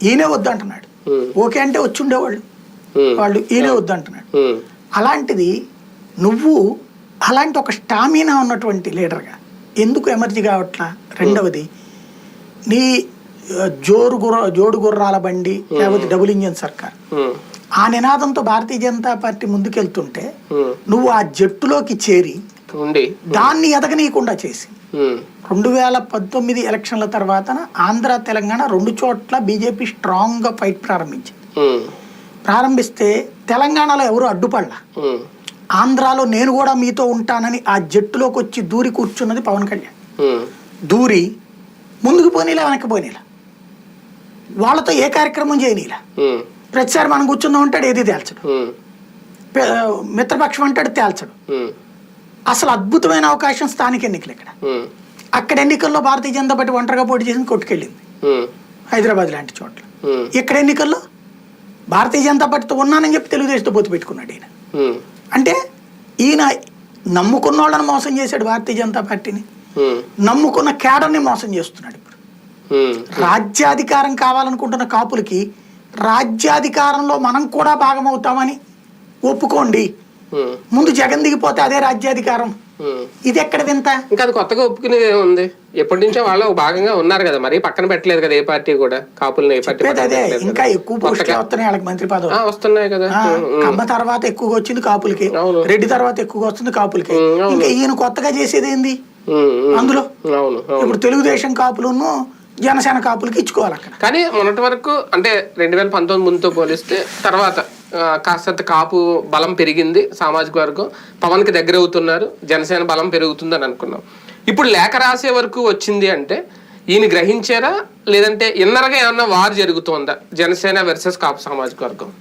ఈయనే వద్దు అంటున్నాడు ఉమ్, ఓకే అంటే వచ్చి ఉండేవాళ్ళు వాళ్ళు ఈయనే వద్దు అంటున్నాడు ఉమ్, అలాంటిది నువ్వు అలాంటి ఒక స్టామినా ఉన్నటువంటి లీడర్గా ఎందుకు ఎమర్జీ కావట్లా? రెండవది నీ జోరు గుర్ర జోడు గుర్రాల బండి లేకపోతే డబుల్ ఇంజన్ సర్కార్. ఆ నినాదంతో భారతీయ జనతా పార్టీ ముందుకెళ్తుంటే నువ్వు ఆ జట్టులోకి చేరి దాన్ని ఎదగనీయకుండా చేసి రెండు వేల పంతొమ్మిది ఎలక్షన్ల తర్వాత ఆంధ్ర తెలంగాణ రెండు చోట్ల బీజేపీ స్ట్రాంగ్గా ఫైట్ ప్రారంభించింది. ప్రారంభిస్తే తెలంగాణలో ఎవరు అడ్డుపడలా? ఉమ్, ఆంధ్రాలో నేను కూడా మీతో ఉంటానని ఆ జట్టులోకి వచ్చి దూరి కూర్చున్నది పవన్ కళ్యాణ్. దూరి ముందుకు పోనీలా వెనక్కి పోనీలా? వాళ్ళతో ఏ కార్యక్రమం చేయనీలా? ప్రతిసారి మనం కూర్చుందాం అంటాడు ఏది తేల్చడు. మిత్రపక్షం అంటాడు తేల్చడు. అసలు అద్భుతమైన అవకాశం స్థానిక ఎన్నికలు ఇక్కడ అక్కడ ఎన్నికల్లో భారతీయ జనతా పార్టీ ఒంటరిగా పోటీ చేసింది కొట్టుకెళ్ళింది. హైదరాబాద్ లాంటి చోట్ల. ఇక్కడ ఎన్నికల్లో? భారతీయ జనతా పార్టీతో ఉన్నానని చెప్పి తెలుగుదేశంతో పొత్తు పెట్టుకున్నాడు ఈయన. అంటే ఈయన నమ్ముకున్న వాళ్ళని మోసం చేశాడు భారతీయ జనతా పార్టీని. నమ్ముకున్న కేడర్ని మోసం చేస్తున్నాడు ఇప్పుడు. రాజ్యాధికారం కావాలనుకుంటున్న కాపులకి రాజ్యాధికారంలో మనం కూడా భాగమవుతామని ఒప్పుకోండి. ముందు జగన్ దిగిపోతే అదే రాజ్యాధికారం. ఇది ఎక్కడ వింత? ఇంకా అది కొత్తగా ఒప్పుకునేది ఏముంది? ఎప్పటి నుంచో వాళ్ళు భాగంగా ఉన్నారు కదా మరి పక్కన పెట్టలేదు కదా ఏ పార్టీ కూడా? కాపుల్ని ఏ పార్టీ అదే. ఇంకా. ఎక్కువ పోస్టులు. వస్తున్నాయి వాళ్ళకి మంత్రి పదవి వస్తున్నాయి కదా. కమ్మ తర్వాత ఎక్కువగా వచ్చింది కాపులకి. రెడ్డి తర్వాత ఎక్కువగా వస్తుంది కాపులకి. ఇంకా ఈయన కొత్తగా చేసేది ఏంది. అందులో? ఇప్పుడు తెలుగుదేశం కాపులను జనసేన కాపులకి ఇచ్చుకోవాలి అక్కడ. కానీ మొన్నటి వరకు అంటే రెండు వేల పంతొమ్మిది ముందుతో పోలిస్తే తర్వాత కాస్తంత కాపు బలం పెరిగింది సామాజిక వర్గం. పవన్కి దగ్గర అవుతున్నారు జనసేన బలం పెరుగుతుందని అనుకున్నాం. ఇప్పుడు లేఖ రాసే వరకు వచ్చింది అంటే ఈయన గ్రహించారా? లేదంటే ఇన్నరగా ఏమన్నా వార్ జరుగుతుందా? జనసేన వర్సెస్ కాపు సామాజిక వర్గం.